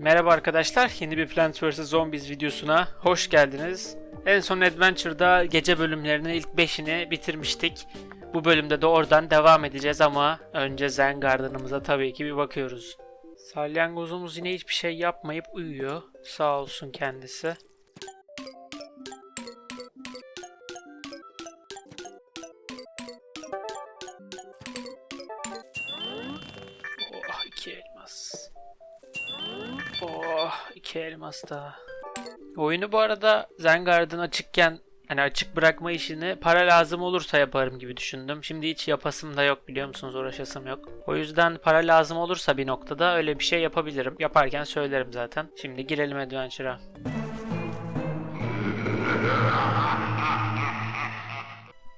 Merhaba arkadaşlar, yeni bir Plants vs Zombies videosuna hoş geldiniz. En son Adventure'da gece bölümlerinin ilk 5'ini bitirmiştik. Bu bölümde de oradan devam edeceğiz ama önce Zen Garden'ımıza tabii ki bir bakıyoruz. Salyangozumuz yine hiçbir şey yapmayıp uyuyor. Sağ olsun kendisi. İki elmas daha. Oyunu bu arada Zengarden açıkken hani açık bırakma işini para lazım olursa yaparım gibi düşündüm. Şimdi hiç yapasım da yok biliyor musunuz uğraşasım yok. O yüzden para lazım olursa bir noktada öyle bir şey yapabilirim. Yaparken söylerim zaten. Şimdi girelim Adventure'a.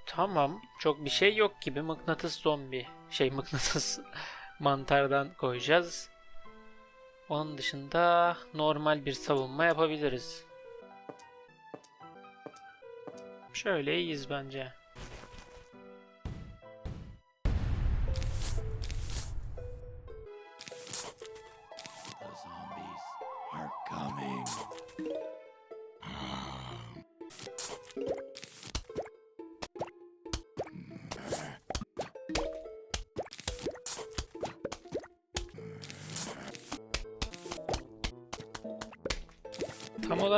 Tamam. Çok bir şey yok gibi mıknatıs zombi. Şey mıknatıs mantardan koyacağız. Onun dışında normal bir savunma yapabiliriz. Şöyle iyiyiz bence.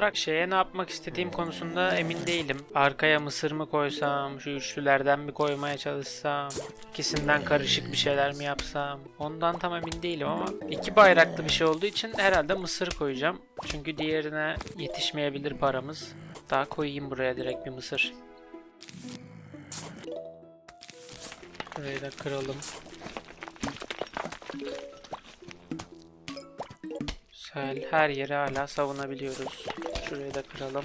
Olarak şeye ne yapmak istediğim konusunda emin değilim. Arkaya mısır mı koysam, şu üçlülerden mi koymaya çalışsam, ikisinden karışık bir şeyler mi yapsam. Ondan tam emin değilim ama iki bayraklı bir şey olduğu için herhalde mısır koyacağım. Çünkü diğerine yetişmeyebilir paramız. Daha koyayım buraya direkt bir mısır. Burayı da kıralım. Güzel. Her yeri hala savunabiliyoruz. Şurayı da kıralım.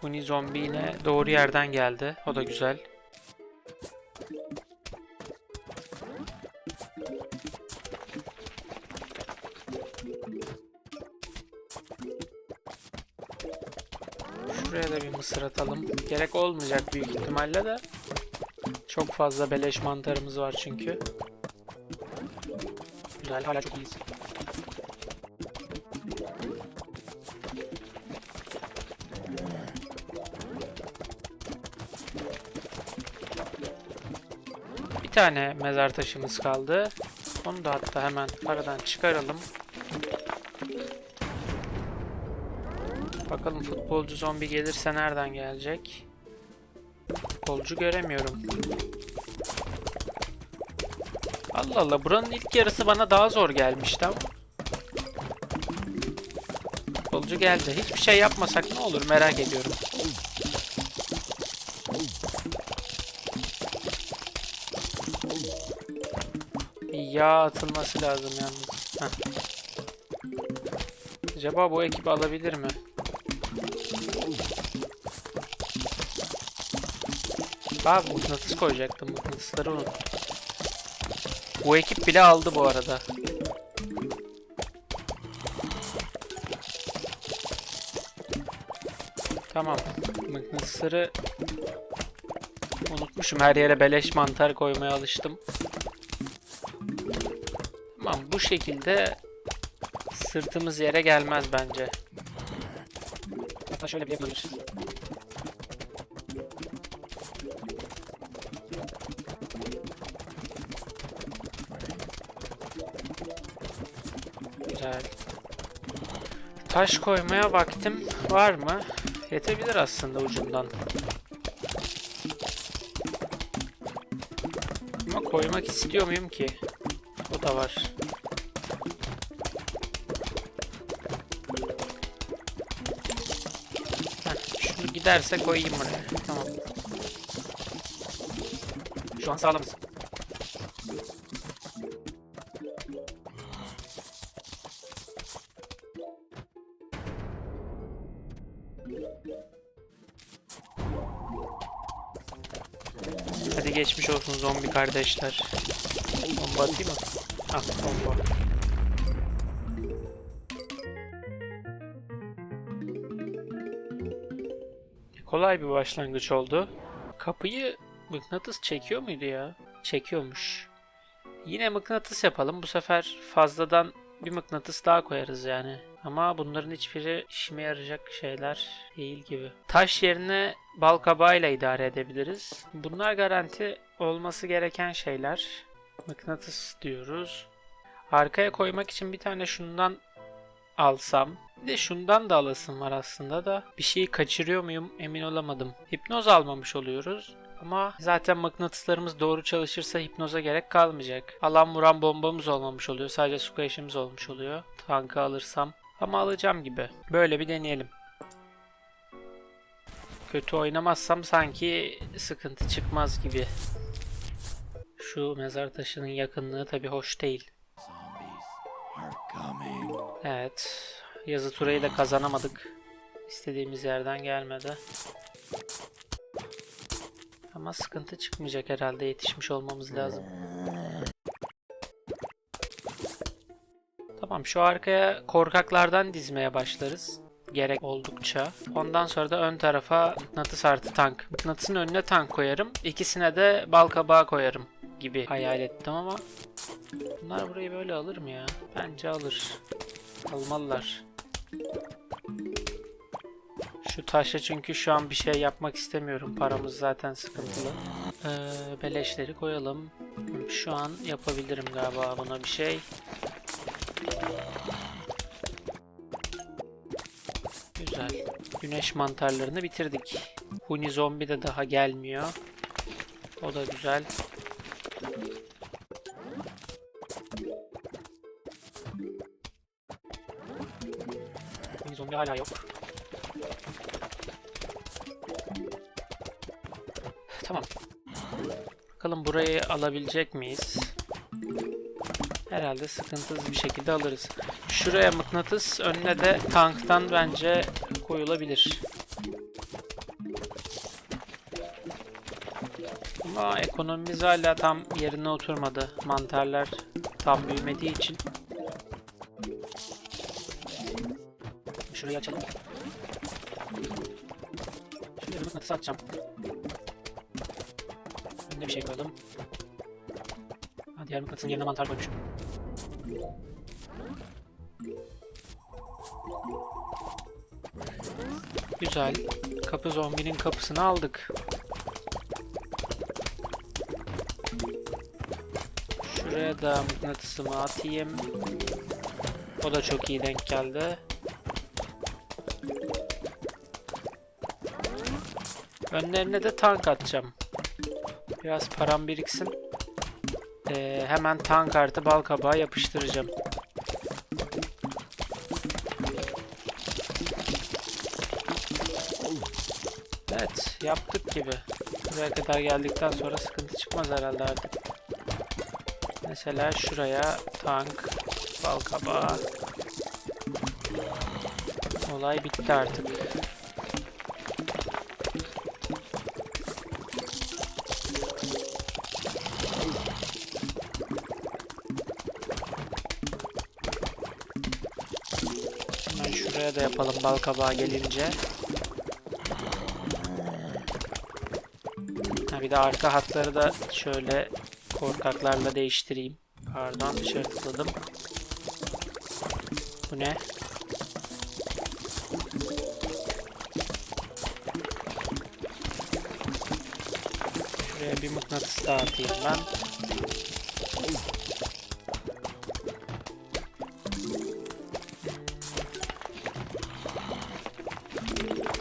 Huni zombi yine doğru yerden geldi. O da güzel. Şuraya da bir mısır atalım. Gerek olmayacak büyük ihtimalle de. Çok fazla beleş mantarımız var çünkü. Güzel, hala çok iyiyiz. Bir tane mezar taşımız kaldı. Onu da hatta hemen aradan çıkaralım. Bakalım futbolcu zombi gelirse nereden gelecek? Futbolcu göremiyorum. Allah Allah buranın ilk yarısı bana daha zor gelmişti ama. Futbolcu geldi. Hiçbir şey yapmasak ne olur merak ediyorum. Bir yağ atılması lazım yalnız. Heh. Acaba bu ekibi alabilir mi? Bak mıknatıs koyacaktım. Mıknatısları unuttum. Bu ekip bile aldı bu arada. Tamam. Mıknatısları unutmuşum. Her yere beleş mantar koymaya alıştım. Tamam bu şekilde sırtımız yere gelmez bence. Hatta şöyle bir yapabiliriz. Taş koymaya vaktim var mı? Yetebilir aslında ucundan. Ama koymak istiyor muyum ki? O da var. Şunu giderse koyayım buraya. Tamam. Şu an sağlamız. Geçmiş olsun zombi kardeşler. Bomba atayım mı? Ah bomba. Kolay bir başlangıç oldu. Kapıyı Mıknatıs çekiyor muydu ya? Çekiyormuş. Yine mıknatıs yapalım. Bu sefer fazladan bir mıknatıs daha koyarız yani. Ama bunların hiçbiri işime yarayacak şeyler değil gibi. Taş yerine bal kabağıyla idare edebiliriz. Bunlar garanti olması gereken şeyler. Mıknatıs diyoruz. Arkaya koymak için bir tane şundan alsam. Bir de şundan da alasım var aslında da. Bir şeyi kaçırıyor muyum emin olamadım. Hipnoz almamış oluyoruz. Ama zaten mıknatıslarımız doğru çalışırsa hipnoza gerek kalmayacak. Alan vuran bombamız olmamış oluyor. Sadece squash'imiz olmuş oluyor. Tankı alırsam. Ama alacağım gibi. Böyle bir deneyelim. Kötü oynamazsam sanki sıkıntı çıkmaz gibi. Şu mezar taşının yakınlığı tabi hoş değil. Evet. Yazı turayı da kazanamadık. İstediğimiz yerden gelmedi. Ama sıkıntı çıkmayacak herhalde. Yetişmiş olmamız lazım. Tamam şu arkaya korkaklardan dizmeye başlarız. Gerek oldukça. Ondan sonra da ön tarafa mıknatıs artı tank. Mıknatısın önüne tank koyarım. İkisine de bal kabağı koyarım gibi hayal ettim ama bunlar burayı böyle alır mı ya? Bence alır. Almalılar. Şu taşa çünkü şu an bir şey yapmak istemiyorum. Paramız zaten sıkıntılı. Ee, beleşleri koyalım. Şu an yapabilirim galiba buna bir şey. Güneş mantarlarını bitirdik. Huni zombi de daha gelmiyor. O da güzel. Huni zombi hala yok. Tamam. Bakalım burayı alabilecek miyiz? Herhalde sıkıntısız bir şekilde alırız. Şuraya mıknatıs, önüne de tanktan bence koyulabilir. Ama ekonomimiz hala tam yerine oturmadı. Mantarlar tam büyümediği için. Şurayı açalım. Şuraya bir mıknatıs atacağım. Önüne bir şey koyalım. Ha, diğer mıknatısın yerine mantar koymuşum. Güzel. Kapı zombinin kapısını aldık. Şuraya da mıknatısımı atayım. O da çok iyi denk geldi. Önlerine de tank atacağım. Biraz param biriksin. Ee, hemen tank artı bal kabağı yapıştıracağım. Evet, yaptık gibi. Buraya kadar geldikten sonra sıkıntı çıkmaz herhalde artık. Mesela şuraya tank, bal kabağı. Olay bitti artık. Hemen şuraya da yapalım bal kabağı gelince. Bir de arka hatları da şöyle korkaklarla değiştireyim. Pardon dışarı tıkladım. Bu ne? Şuraya bir mıknatıs daha atayım ben.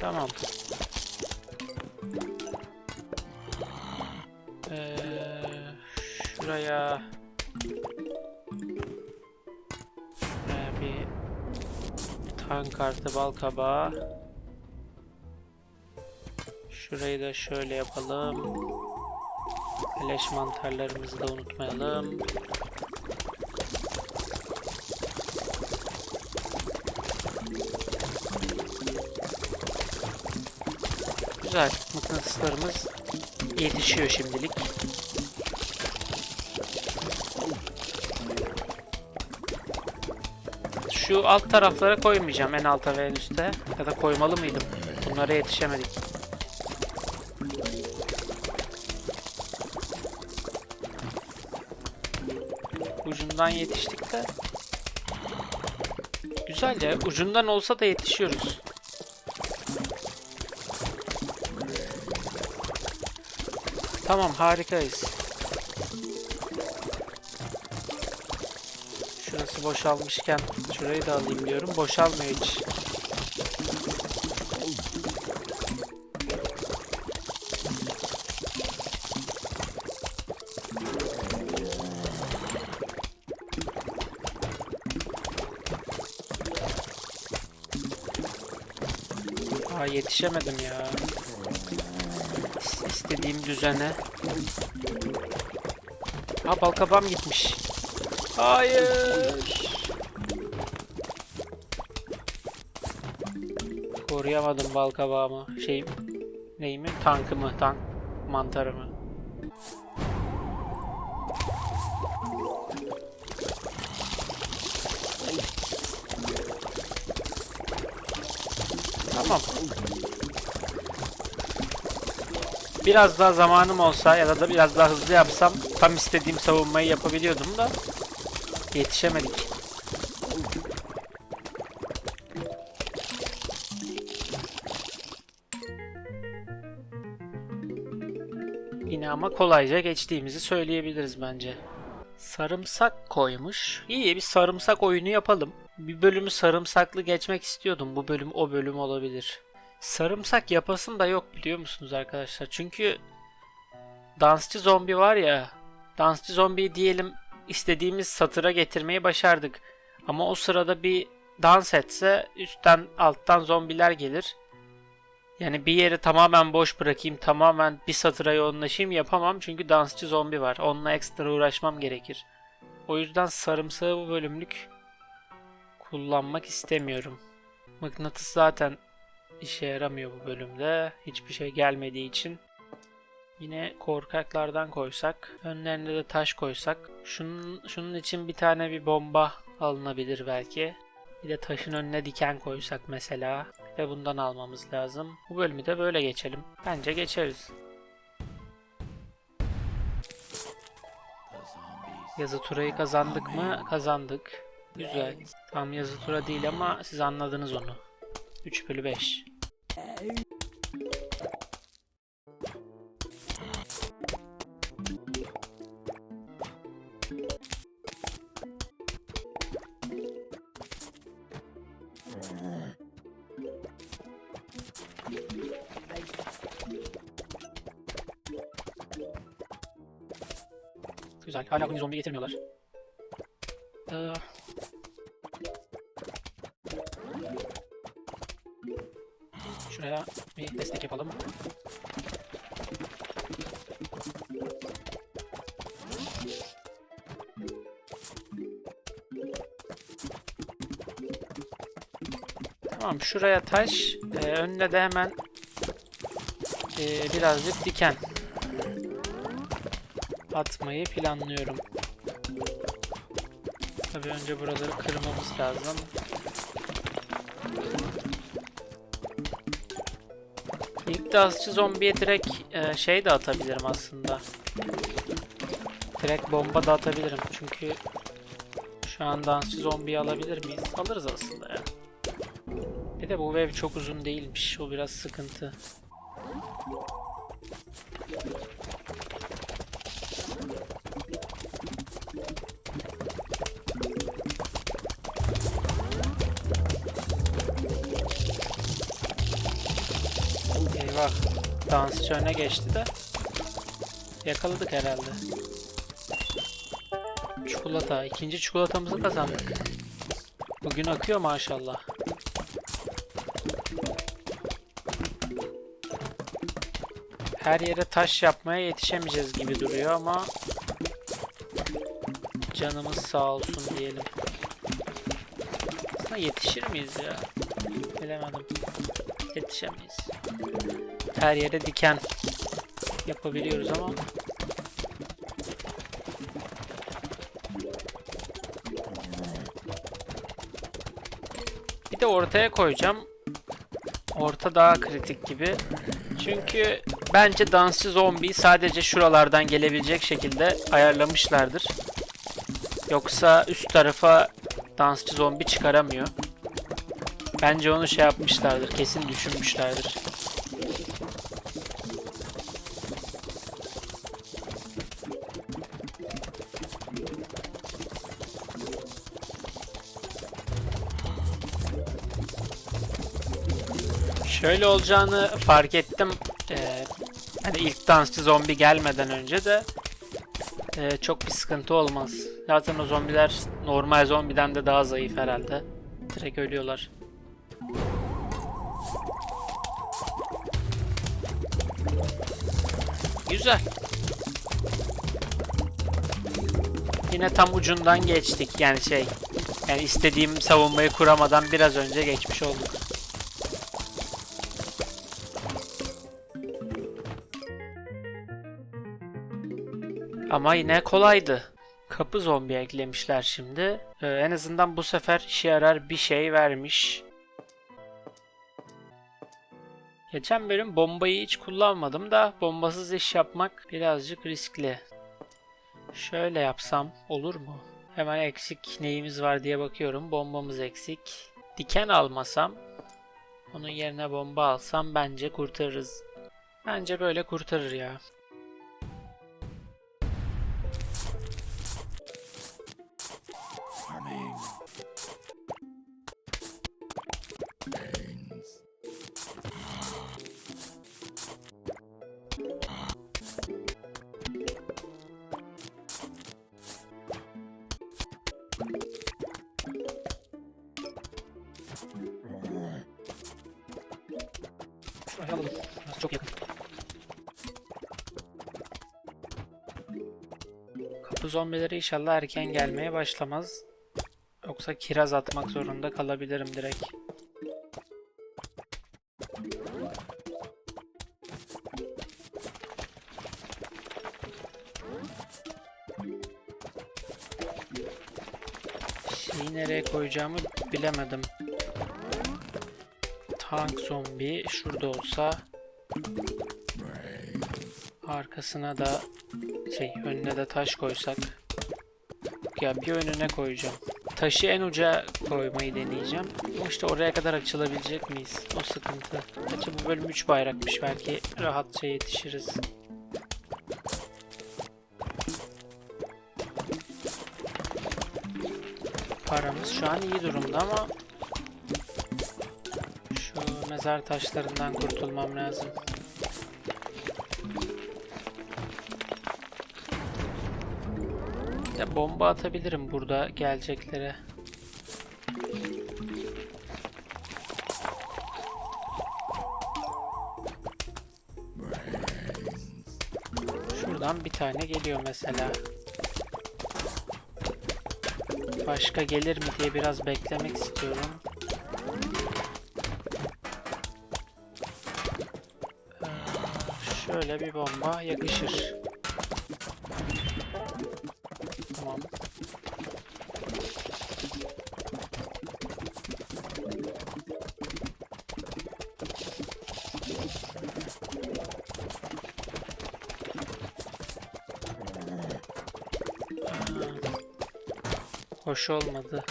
Tamam. Tank kartı bal kabağı. Şurayı da şöyle yapalım. Leş mantarlarımızı da unutmayalım. Güzel. Mıknatıslarımız yetişiyor şimdilik. şu alt taraflara koymayacağım en alta ve en üste. Ya da koymalı mıydım? Bunlara yetişemedik. Ucundan yetiştik de. Güzel ya. Ucundan olsa da yetişiyoruz. Tamam harikayız. Boşalmışken şurayı da alayım diyorum. Boşalmıyor hiç. Aa yetişemedim ya. İs- istediğim düzene. Aa balkabağım gitmiş. Hayır. Koruyamadım balkabağımı. Şey neyimi? Tankımı, tank mantarımı. Tamam. Biraz daha zamanım olsa ya da biraz daha hızlı yapsam tam istediğim savunmayı yapabiliyordum da yetişemedik. Yine ama kolayca geçtiğimizi söyleyebiliriz bence. Sarımsak koymuş. İyi bir sarımsak oyunu yapalım. Bir bölümü sarımsaklı geçmek istiyordum. Bu bölüm o bölüm olabilir. Sarımsak yapasım da yok biliyor musunuz arkadaşlar? Çünkü dansçı zombi var ya. Dansçı zombiyi diyelim istediğimiz satıra getirmeyi başardık. Ama o sırada bir dans etse üstten alttan zombiler gelir. Yani bir yeri tamamen boş bırakayım, tamamen bir satıra yoğunlaşayım yapamam çünkü dansçı zombi var. Onunla ekstra uğraşmam gerekir. O yüzden sarımsağı bu bölümlük kullanmak istemiyorum. Mıknatıs zaten işe yaramıyor bu bölümde. Hiçbir şey gelmediği için. Yine korkaklardan koysak. Önlerine de taş koysak. Şunun, şunun için bir tane bir bomba alınabilir belki. Bir de taşın önüne diken koysak mesela. Ve bundan almamız lazım. Bu bölümü de böyle geçelim. Bence geçeriz. Yazı turayı kazandık mı? Kazandık. Güzel. Tam yazı tura değil ama siz anladınız onu. 3 bölü 5. bugün zombi getirmiyorlar. Ee, şuraya bir destek yapalım. Tamam şuraya taş, ee, önüne de hemen ee, birazcık diken atmayı planlıyorum. Tabii önce buraları kırmamız lazım. İlk dansçı zombiye direkt e, şey de atabilirim aslında. Direkt bomba da atabilirim çünkü şu an dansçı zombiyi alabilir miyiz? Alırız aslında ya. Bir de bu wave çok uzun değilmiş. O biraz sıkıntı. Dansçı öne geçti de. Yakaladık herhalde. Çikolata. ikinci çikolatamızı kazandık. Bugün akıyor maşallah. Her yere taş yapmaya yetişemeyeceğiz gibi duruyor ama canımız sağ olsun diyelim. Aslında yetişir miyiz ya? Bilemedim. Yetişemeyiz. Her yere diken yapabiliyoruz ama bir de ortaya koyacağım. Orta daha kritik gibi. Çünkü bence dansçı zombi sadece şuralardan gelebilecek şekilde ayarlamışlardır. Yoksa üst tarafa dansçı zombi çıkaramıyor. Bence onu şey yapmışlardır. Kesin düşünmüşlerdir. Şöyle olacağını fark ettim. Ee, hani ilk dansçı zombi gelmeden önce de ee, çok bir sıkıntı olmaz. Zaten o zombiler normal zombiden de daha zayıf herhalde. Direkt ölüyorlar. Güzel. Yine tam ucundan geçtik yani şey. Yani istediğim savunmayı kuramadan biraz önce geçmiş olduk. Ama yine kolaydı. Kapı zombi eklemişler şimdi. Ee, en azından bu sefer işe yarar bir şey vermiş. Geçen bölüm bombayı hiç kullanmadım da bombasız iş yapmak birazcık riskli. Şöyle yapsam olur mu? Hemen eksik neyimiz var diye bakıyorum. Bombamız eksik. Diken almasam, onun yerine bomba alsam bence kurtarırız. Bence böyle kurtarır ya. Zombileri inşallah erken gelmeye başlamaz. Yoksa kiraz atmak zorunda kalabilirim direkt. Şeyi nereye koyacağımı bilemedim. Tank zombi şurada olsa arkasına da şey önüne de taş koysak ya bir önüne koyacağım. Taşı en uca koymayı deneyeceğim. Ama işte oraya kadar açılabilecek miyiz? O sıkıntı. Gerçi bu bölüm 3 bayrakmış. Belki rahatça yetişiriz. Paramız şu an iyi durumda ama şu mezar taşlarından kurtulmam lazım. Ya bomba atabilirim burada geleceklere. Şuradan bir tane geliyor mesela. Başka gelir mi diye biraz beklemek istiyorum. Ee, Şöyle bir bomba yakışır. Hoş olmadı.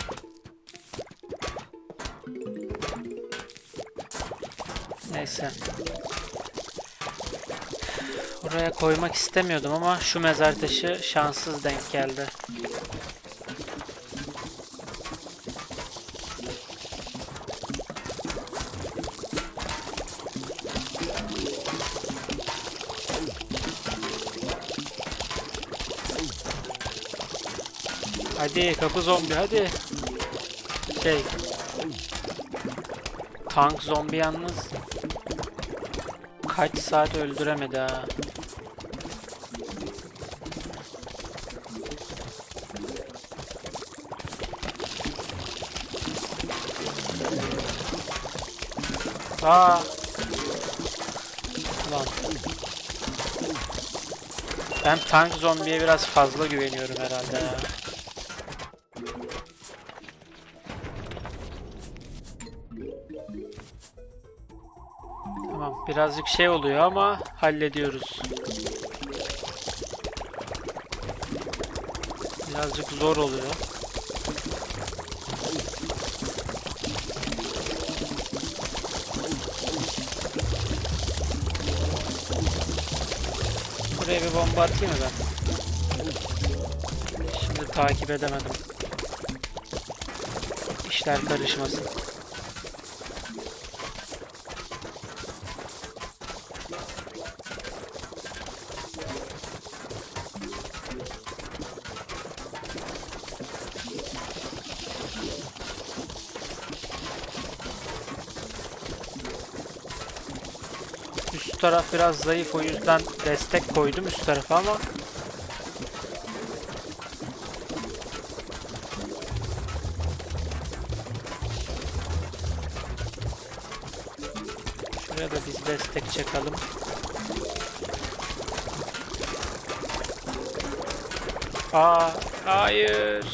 Neyse. Buraya koymak istemiyordum ama şu mezar taşı şanssız denk geldi. Hadi kapı zombi hadi. Şey. Tank zombi yalnız kaç saat öldüremedi ha. Aa. Lan. Ben tank zombiye biraz fazla güveniyorum herhalde ya. Tamam birazcık şey oluyor ama hallediyoruz. Birazcık zor oluyor. Buraya bir bomba atayım mı ben? Şimdi takip edemedim. İşler karışmasın. Üst taraf biraz zayıf o yüzden destek koydum üst tarafa ama Şuraya da biz destek çakalım. Aa, hayır.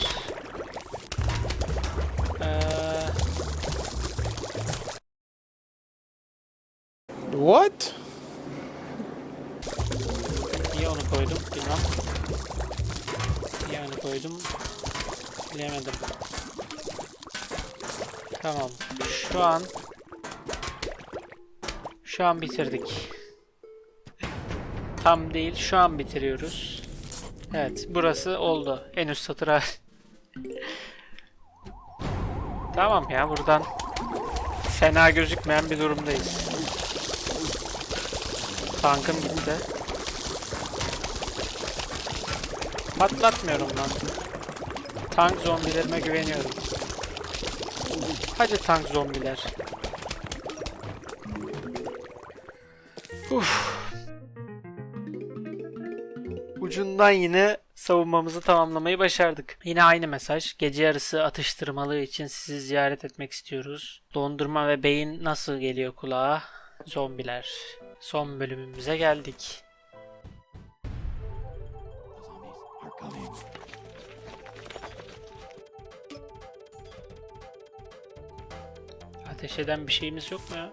Şu an bitirdik. Tam değil. Şu an bitiriyoruz. Evet. Burası oldu. En üst satıra. tamam ya. Buradan fena gözükmeyen bir durumdayız. Tankım gitti. Patlatmıyorum lan. Tank zombilerime güveniyorum. Hadi tank zombiler. Uf. Ucundan yine savunmamızı tamamlamayı başardık. Yine aynı mesaj. Gece yarısı atıştırmalığı için sizi ziyaret etmek istiyoruz. Dondurma ve beyin nasıl geliyor kulağa? Zombiler. Son bölümümüze geldik. Ateş eden bir şeyimiz yok mu ya?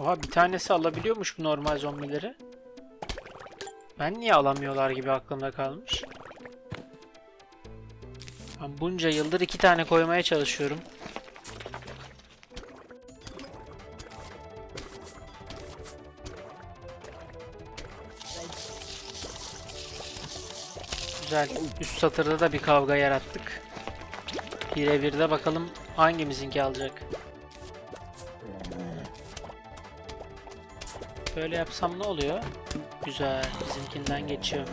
Oha bir tanesi alabiliyormuş bu normal zombileri. Ben niye alamıyorlar gibi aklımda kalmış. Ben bunca yıldır iki tane koymaya çalışıyorum. Güzel. Üst satırda da bir kavga yarattık. Birebir de bakalım hangimizinki alacak. Böyle yapsam ne oluyor? Güzel. Bizimkinden geçiyor.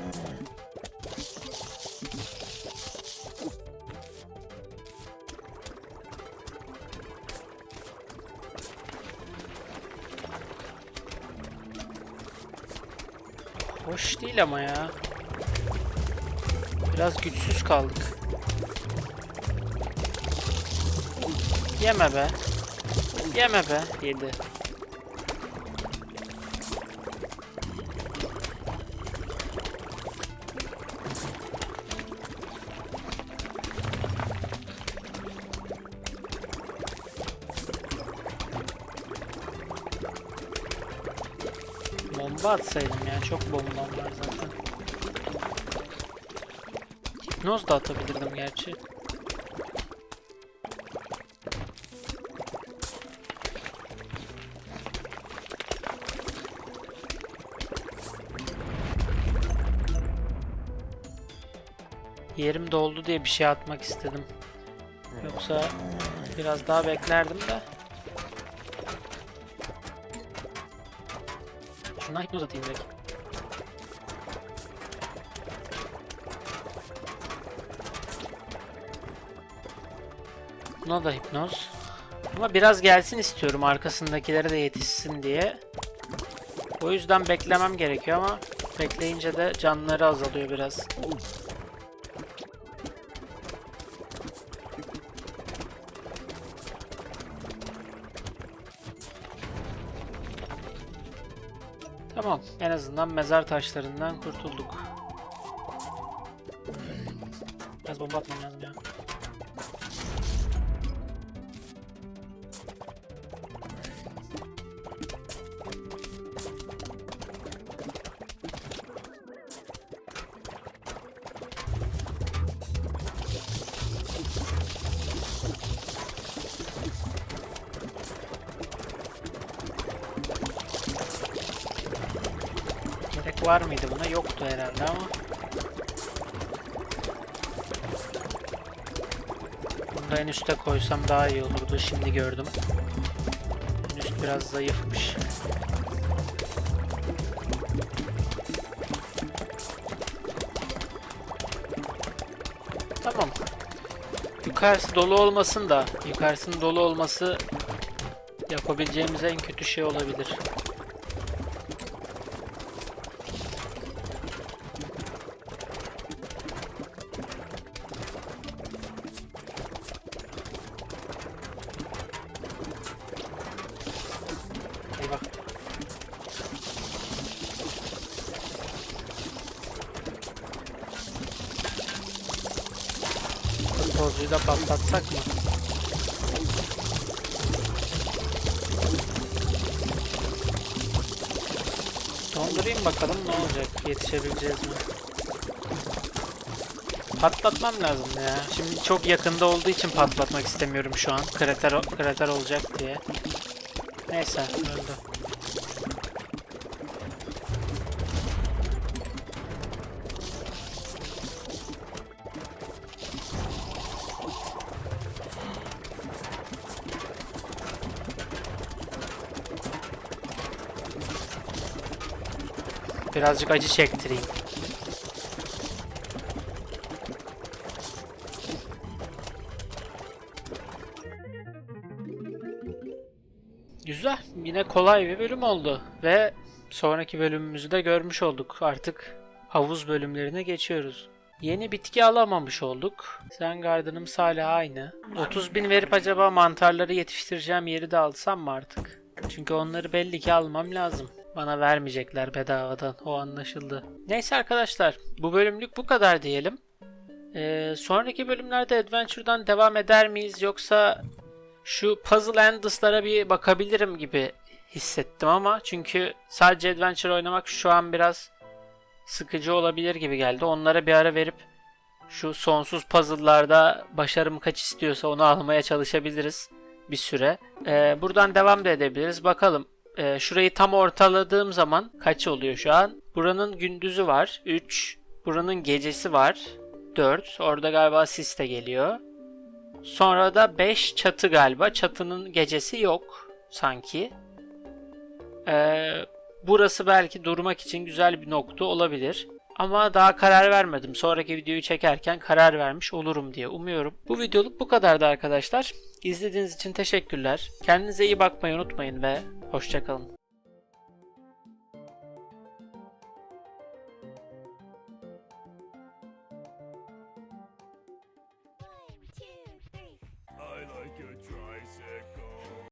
Hoş değil ama ya. Biraz güçsüz kaldık. Yeme be. Yeme be. Yedi. Bomba atsaydım ya. Çok bombam var zaten. Hipnoz da atabilirdim gerçi. Yerim doldu diye bir şey atmak istedim. Yoksa biraz daha beklerdim de. Şundan hipnoz atayım direkt. Buna da hipnoz. Ama biraz gelsin istiyorum arkasındakilere de yetişsin diye. O yüzden beklemem gerekiyor ama bekleyince de canları azalıyor biraz. Azından mezar taşlarından kurtulduk. Biraz bomba atmam lazım ya. Yoktu herhalde ama. Bunu da en üste koysam daha iyi olurdu. Şimdi gördüm. En üst biraz zayıfmış. Tamam. Yukarısı dolu olmasın da yukarısının dolu olması yapabileceğimiz en kötü şey olabilir. Da patlatsak mı? Dondurayım bakalım ne olacak. Yetişebileceğiz mi? Patlatmam lazım ya. Şimdi çok yakında olduğu için patlatmak istemiyorum şu an. Krater, krater olacak diye. Neyse öldü. Birazcık acı çektireyim. Güzel. Yine kolay bir bölüm oldu. Ve sonraki bölümümüzü de görmüş olduk. Artık havuz bölümlerine geçiyoruz. Yeni bitki alamamış olduk. Zengarden'ımız hala aynı. 30 bin verip acaba mantarları yetiştireceğim yeri de alsam mı artık? Çünkü onları belli ki almam lazım. Bana vermeyecekler bedavadan. O anlaşıldı. Neyse arkadaşlar. Bu bölümlük bu kadar diyelim. Ee, sonraki bölümlerde Adventure'dan devam eder miyiz yoksa şu Puzzle Endless'lara bir bakabilirim gibi hissettim ama çünkü sadece Adventure oynamak şu an biraz sıkıcı olabilir gibi geldi. Onlara bir ara verip şu sonsuz puzzle'larda başarım kaç istiyorsa onu almaya çalışabiliriz bir süre. Ee, buradan devam da edebiliriz. Bakalım. Ee, şurayı tam ortaladığım zaman kaç oluyor şu an? Buranın gündüzü var. 3. Buranın gecesi var. 4. Orada galiba sis de geliyor. Sonra da 5 çatı galiba. Çatının gecesi yok sanki. Ee, burası belki durmak için güzel bir nokta olabilir. Ama daha karar vermedim. Sonraki videoyu çekerken karar vermiş olurum diye umuyorum. Bu videoluk bu kadardı arkadaşlar. İzlediğiniz için teşekkürler. Kendinize iyi bakmayı unutmayın ve hoşçakalın.